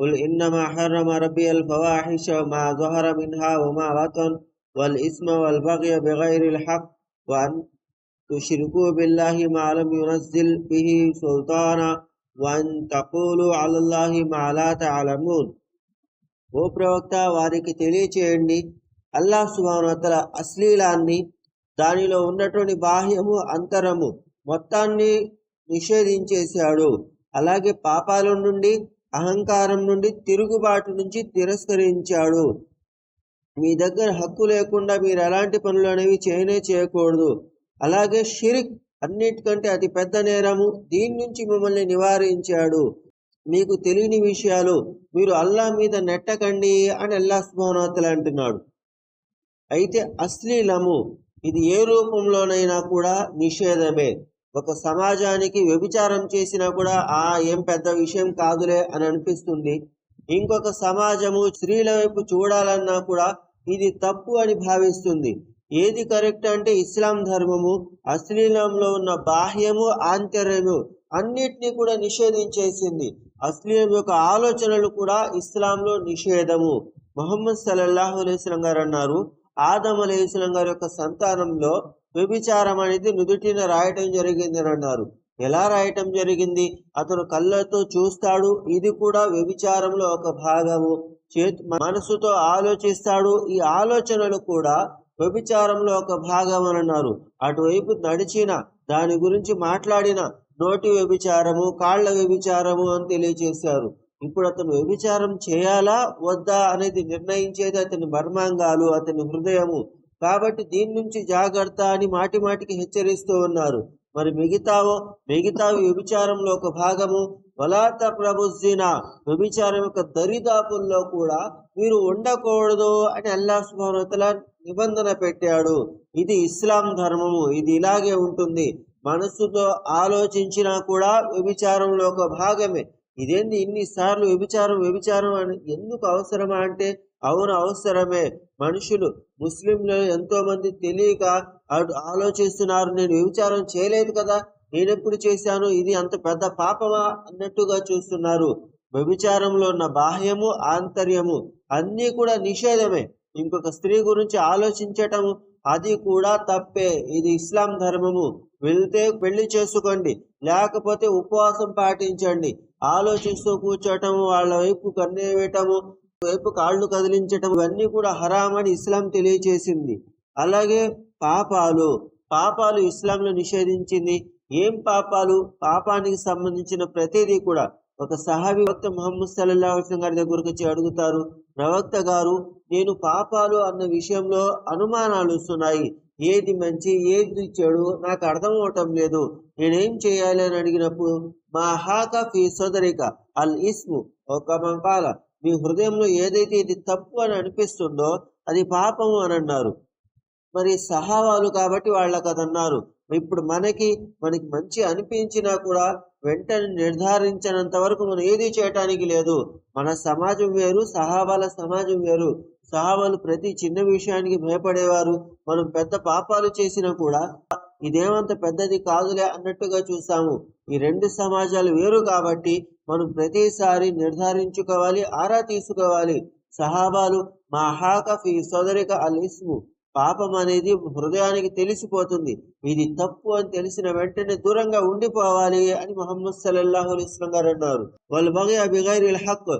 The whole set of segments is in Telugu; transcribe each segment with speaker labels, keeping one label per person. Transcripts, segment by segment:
Speaker 1: قل إنما حرم ربي الفواحش ما ظهر منها وما بطن والإثم والبغي بغير الحق وأن تشركوا بالله ما لم ينزل به سلطانا وأن تقولوا على الله ما لا تعلمون ఓ ప్రవక్త వారికి తెలియచేయండి అల్లాహ్ సుబానతల అశ్లీలాన్ని దానిలో ఉన్నటువంటి బాహ్యము అంతరము మొత్తాన్ని నిషేధించేశాడు అలాగే పాపాల నుండి అహంకారం నుండి తిరుగుబాటు నుంచి తిరస్కరించాడు. మీ దగ్గర హక్కు లేకుండా మీరు ఎలాంటి పనులు అనేవి చేయనే చేయకూడదు. అలాగే షిరిక్ అన్నిటికంటే అతి పెద్ద నేరము దీని నుంచి మిమ్మల్ని నివారించాడు. మీకు తెలియని విషయాలు మీరు అల్లా మీద నెట్టకండి అని అల్లా సుభానోతలు అంటున్నాడు. అయితే అశ్లీలము ఇది ఏ రూపంలోనైనా కూడా నిషేధమే. ఒక సమాజానికి వ్యభిచారం చేసినా కూడా ఆ ఏం పెద్ద విషయం కాదులే అని అనిపిస్తుంది. ఇంకొక సమాజము స్త్రీల వైపు చూడాలన్నా కూడా ఇది తప్పు అని భావిస్తుంది. ఏది కరెక్ట్ అంటే ఇస్లాం ధర్మము అశ్లీలంలో ఉన్న బాహ్యము ఆంతర్యము అన్నిటినీ కూడా నిషేధించేసింది. అశ్లీలం యొక్క ఆలోచనలు కూడా ఇస్లాంలో నిషేధము. మొహమ్మద్ సల్లల్లాహు అలైస్లం గారు అన్నారు ఆదం గారి యొక్క సంతానంలో వ్యభిచారం అనేది నుదుటిన రాయటం జరిగింది అని అన్నారు. ఎలా రాయటం జరిగింది? అతను కళ్ళతో చూస్తాడు. ఇది కూడా వ్యభిచారంలో ఒక భాగము. చేతు మనసుతో ఆలోచిస్తాడు. ఈ ఆలోచనలు కూడా వ్యభిచారంలో ఒక భాగం అని అన్నారు. అటువైపు నడిచిన దాని గురించి మాట్లాడిన నోటి వ్యభిచారము కాళ్ళ వ్యభిచారము అని తెలియజేశారు ఇప్పుడు అతను వ్యభిచారం చేయాలా? వద్దా? అనేది నిర్ణయించేది అతని మర్మాంగాలు అతని హృదయము. కాబట్టి దీని నుంచి జాగ్రత్త అని మాటి మాటికి హెచ్చరిస్తూ ఉన్నారు. మరి మిగతావో మిగతా వ్యభిచారంలో ఒక భాగము వలాత ప్రభుజీన వ్యభిచారం యొక్క దరిదాపుల్లో కూడా మీరు ఉండకూడదు అని అల్లా సుభానతల నిబంధన పెట్టాడు. ఇది ఇస్లాం ధర్మము. ఇది ఇలాగే ఉంటుంది. మనస్సుతో ఆలోచించినా కూడా వ్యభిచారంలో ఒక భాగమే. ఇదేంది ఇన్నిసార్లు వ్యభిచారం వ్యభిచారం అని ఎందుకు అవసరమా అంటే అవును అవసరమే. మనుషులు ముస్లింలు ఎంతో మంది తెలియక అటు ఆలోచిస్తున్నారు. నేను వ్యభిచారం చేయలేదు కదా నేను ఎప్పుడు చేశాను? ఇది అంత పెద్ద పాపమా అన్నట్టుగా చూస్తున్నారు. వ్యభిచారంలో ఉన్న బాహ్యము ఆంతర్యము అన్నీ కూడా నిషేధమే. ఇంకొక స్త్రీ గురించి ఆలోచించటము అది కూడా తప్పే. ఇది ఇస్లాం ధర్మము. వెళ్తే పెళ్ళి చేసుకోండి లేకపోతే ఉపవాసం పాటించండి. ఆలోచిస్తూ కూర్చోటం వాళ్ళ వైపు కన్నేవేయటము వైపు కాళ్ళు కదిలించటం ఇవన్నీ కూడా హరామని ఇస్లాం తెలియచేసింది. అలాగే పాపాలు పాపాలు ఇస్లాంలో నిషేధించింది. ఏం పాపాలు? పాపానికి సంబంధించిన ప్రతిదీ కూడా ఒక సహాబి వక్త ముహమ్మద్ సల్లాహ్ గారి దగ్గరకు వచ్చి అడుగుతారు. ప్రవక్త గారు నేను పాపాలు అన్న విషయంలో అనుమానాలు వస్తున్నాయి. ఏది మంచి ఏది చెడు నాకు అర్థం అవటం లేదు. నేనేం చేయాలి అని అడిగినప్పుడు మా హాక ఫీ సోదరిక అల్ ఇస్ము ఒక మంకాల. మీ హృదయంలో ఏదైతే ఇది తప్పు అని అనిపిస్తుందో అది పాపము అని అన్నారు. మరి సహావాలు కాబట్టి వాళ్ళకి అది అన్నారు. ఇప్పుడు మనకి మనకి మంచి అనిపించినా కూడా వెంటనే నిర్ధారించినంత వరకు మనం ఏది చేయటానికి లేదు. మన సమాజం వేరు సహాబాల సమాజం వేరు. సహాబాలు ప్రతి చిన్న విషయానికి భయపడేవారు. మనం పెద్ద పాపాలు చేసినా కూడా ఇదేమంత పెద్దది కాదులే అన్నట్టుగా చూసాము ఈ రెండు సమాజాలు వేరు కాబట్టి మనం ప్రతిసారి నిర్ధారించుకోవాలి ఆరా తీసుకోవాలి. సహాబాలు మా హాక ఫీ సోదరిక అలిస్ము పాపం అనేది హృదయానికి తెలిసిపోతుంది. ఇది తప్పు అని తెలిసిన వెంటనే దూరంగా ఉండిపోవాలి అని మొహమ్మద్ సల్లాహు అలీస్లం గారు అన్నారు. వాళ్ళు బగయ బిగైర్ హక్.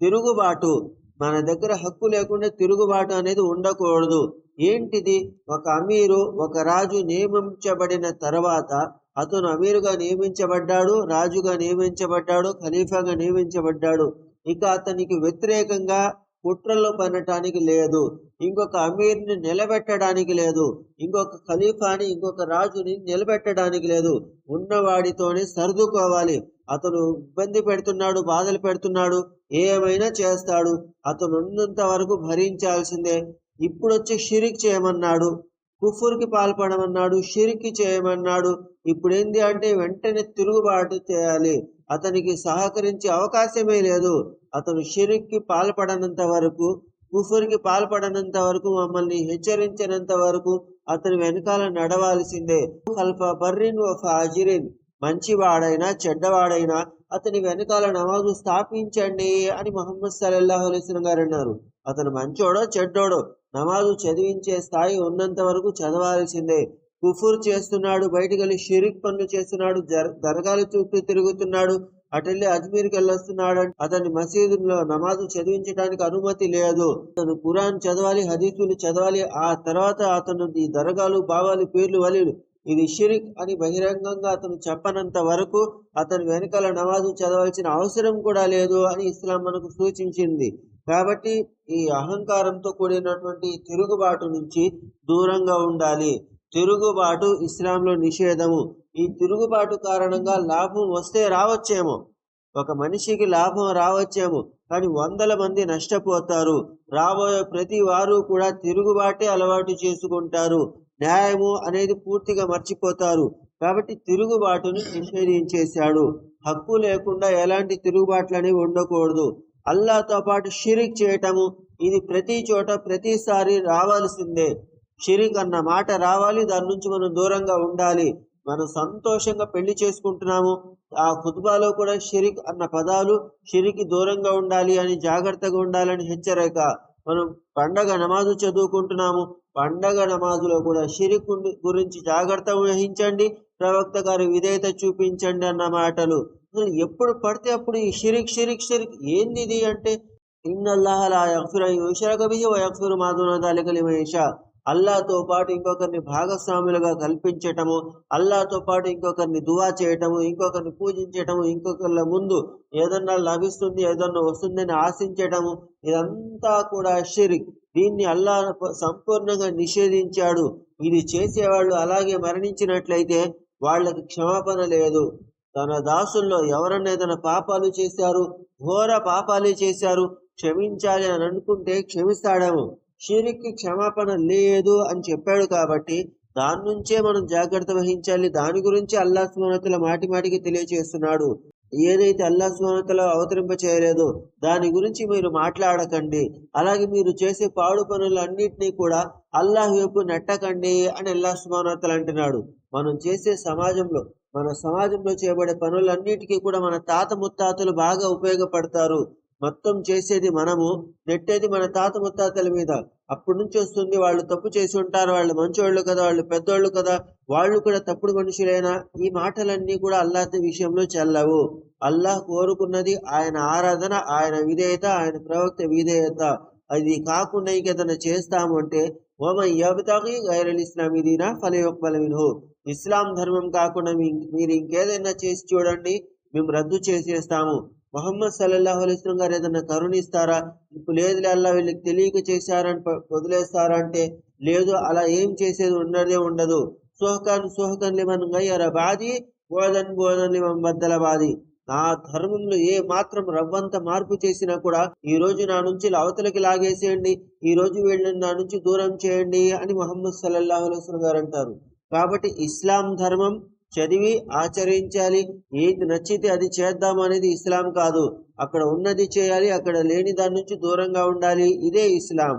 Speaker 1: తిరుగుబాటు. మన దగ్గర హక్కు లేకుండా తిరుగుబాటు అనేది ఉండకూడదు. ఏంటిది? ఒక అమీరు ఒక రాజు నియమించబడిన తర్వాత అతను అమీరుగా నియమించబడ్డాడు రాజుగా నియమించబడ్డాడు ఖలీఫాగా నియమించబడ్డాడు. ఇక అతనికి వ్యతిరేకంగా కుట్రలు పనటానికి లేదు. ఇంకొక అమీర్ని నిలబెట్టడానికి లేదు. ఇంకొక ఖలీఫాని ఇంకొక రాజుని నిలబెట్టడానికి లేదు. ఉన్నవాడితోనే సర్దుకోవాలి. అతను ఇబ్బంది పెడుతున్నాడు బాధలు పెడుతున్నాడు. ఏమైనా చేస్తాడు. అతను ఉన్నంత వరకు భరించాల్సిందే. ఇప్పుడు వచ్చి షిరిక్ చేయమన్నాడు. కుఫుర్కి పాల్పడమన్నాడు. షిరికి చేయమన్నాడు. ఇప్పుడేంది అంటే వెంటనే తిరుగుబాటు చేయాలి. అతనికి సహకరించే అవకాశమే లేదు. అతను షిరిక్కి పాల్పడనంత వరకు కుఫుర్కి పాల్పడనంత వరకు మమ్మల్ని హెచ్చరించినంత వరకు అతని వెనకాల నడవాల్సిందే. కల్ఫ బర్రిన్ ఓ ఫాజిరిన్ మంచివాడైనా చెడ్డవాడైనా అతని వెనకాల నమాజు స్థాపించండి అని మొహమ్మద్ సల్లల్లాహు అలైస్లం గారు అన్నారు. అతను మంచోడో చెడ్డోడో నమాజు చదివించే స్థాయి ఉన్నంత వరకు చదవాల్సిందే. కుఫుర్ చేస్తున్నాడు బయటికి వెళ్ళి షిరిక్ పనులు చేస్తున్నాడు దర్గాల చుట్టూ తిరుగుతున్నాడు అటెళ్ళి అజ్మీర్కి వెళ్ళొస్తున్నాడు అతని మసీదులో నమాజు చదివించడానికి అనుమతి లేదు. అతను ఖురాన్ చదవాలి హదీసులు చదవాలి ఆ తర్వాత అతను ఈ దరగాలు బావాలు పేర్లు వలీలు. ఇది షిరిక్ అని బహిరంగంగా అతను చెప్పనంత వరకు అతని వెనకాల నమాజు చదవాల్సిన అవసరం కూడా లేదు అని ఇస్లాం మనకు సూచించింది. కాబట్టి ఈ అహంకారంతో కూడినటువంటి తిరుగుబాటు నుంచి దూరంగా ఉండాలి. తిరుగుబాటు ఇస్లాంలో నిషేధము. ఈ తిరుగుబాటు కారణంగా లాభం వస్తే రావచ్చేమో. ఒక మనిషికి లాభం రావచ్చేమో. కానీ వందల మంది నష్టపోతారు. రాబోయే ప్రతి వారు కూడా తిరుగుబాటే అలవాటు చేసుకుంటారు. న్యాయము అనేది పూర్తిగా మర్చిపోతారు. కాబట్టి తిరుగుబాటును నిషేధించేశాడు. హక్కు లేకుండా ఎలాంటి తిరుగుబాట్లు అనేవి ఉండకూడదు. అల్లాతో పాటు షిరిక్ చేయటము. ఇది ప్రతి చోట ప్రతిసారి రావాల్సిందే. షిరిక్ అన్న మాట రావాలి దాని నుంచి మనం దూరంగా ఉండాలి. మనం సంతోషంగా పెళ్ళి చేసుకుంటున్నాము. ఆ ఖుద్బాలో కూడా షిరిక్ అన్న పదాలు షిరికి దూరంగా ఉండాలి అని జాగ్రత్తగా ఉండాలని హెచ్చరిక. మనం పండగ నమాజు చదువుకుంటున్నాము. పండగ నమాజులో కూడా షిరిక్ గురించి జాగ్రత్త వహించండి. ప్రవక్త గారి విధేయత చూపించండి అన్న మాటలు. ఎప్పుడు పడితే అప్పుడు ఈ షిరిక్ షిరిక్ షిరిక్ ఏంది అంటే ఇన్నల్లాహలా యక్ఫిర యుషరక బిహి వ యక్ఫిరు మాదున దాలిక అల్లాతో పాటు ఇంకొకరిని భాగస్వాములుగా కల్పించటము అల్లాతో పాటు ఇంకొకరిని దువా చేయటము ఇంకొకరిని పూజించటము ఇంకొకరిల ముందు ఏదన్నా లభిస్తుంది ఏదన్నా వస్తుందని ఆశించటము ఇదంతా కూడా షిరిక్. దీన్ని అల్లా సంపూర్ణంగా నిషేధించాడు. ఇది చేసేవాళ్ళు అలాగే మరణించినట్లయితే వాళ్ళకి క్షమాపణ లేదు. తన దాసుల్లో ఎవరన్నా ఏదైనా పాపాలు చేశారు ఘోర పాపాలు చేశారు క్షమించాలి అని అనుకుంటే క్షమిస్తాడేమో. షిరికి క్షమాపణ లేదు అని చెప్పాడు కాబట్టి దాని నుంచే మనం జాగ్రత్త వహించాలి. దాని గురించి అల్లా స్మరతల మాటి మాటికి తెలియచేస్తున్నాడు. ఏదైతే అల్లా స్మరతలో అవతరింప చేయలేదో దాని గురించి మీరు మాట్లాడకండి. అలాగే మీరు చేసే పాడు పనులన్నింటినీ కూడా అల్లాహ్ వైపు నెట్టకండి అని అల్లా సుమానతలు అంటున్నాడు. మనం చేసే సమాజంలో మన సమాజంలో చేయబడే పనులన్నిటికీ కూడా మన తాత ముత్తాతలు బాగా ఉపయోగపడతారు. మొత్తం చేసేది మనము నెట్టేది మన తాత ముత్తాతల మీద. అప్పటి నుంచి వస్తుంది. వాళ్ళు తప్పు చేసి ఉంటారు. వాళ్ళు మంచోళ్ళు కదా. వాళ్ళు పెద్దోళ్ళు కదా. వాళ్ళు కూడా తప్పుడు మనుషులైనా. ఈ మాటలన్నీ కూడా అల్లాహ్ విషయంలో చెల్లవు. అల్లాహ్ కోరుకున్నది ఆయన ఆరాధన ఆయన విధేయత ఆయన ప్రవక్త విధేయత. అది కాకుండా ఇంకేదైనా చేస్తాము అంటే ఓమై యబతాకి గైరల్ ఇస్లామీ దీనా ఫలయోక్బల మిన్హు. ఇస్లాం ధర్మం కాకుండా మీరు ఇంకేదైనా చేసి చూడండి. మేము రద్దు చేసేస్తాము. మహమ్మద్ సల్లల్లాహు అలైస్లం గారు ఏదన్నా కరుణిస్తారా? ఇప్పుడు లేదు అల్లా వీళ్ళకి తెలియక చేశారని వదిలేస్తారా అంటే లేదు అలా ఏం చేసేది ఉండదే ఉండదు. సోహకాన్ సోహకన్ లిమన్ గయ్యర బాది బోధన్ బోధన్ లిమన్ బద్దల బాది. నా ధర్మంలో ఏ మాత్రం రవ్వంత మార్పు చేసినా కూడా ఈ రోజు నా నుంచి అవతలకి లాగేసేయండి ఈ రోజు వీళ్ళని నా నుంచి దూరం చేయండి అని మహమ్మద్ సల్లల్లాహు అలైస్లం గారు అంటారు. కాబట్టి ఇస్లాం ధర్మం చదివి ఆచరించాలి. ఏది నచ్చితే అది చేద్దాం అనేది ఇస్లాం కాదు. అక్కడ ఉన్నది చేయాలి అక్కడ లేని దాని నుంచి దూరంగా ఉండాలి. ఇదే ఇస్లాం.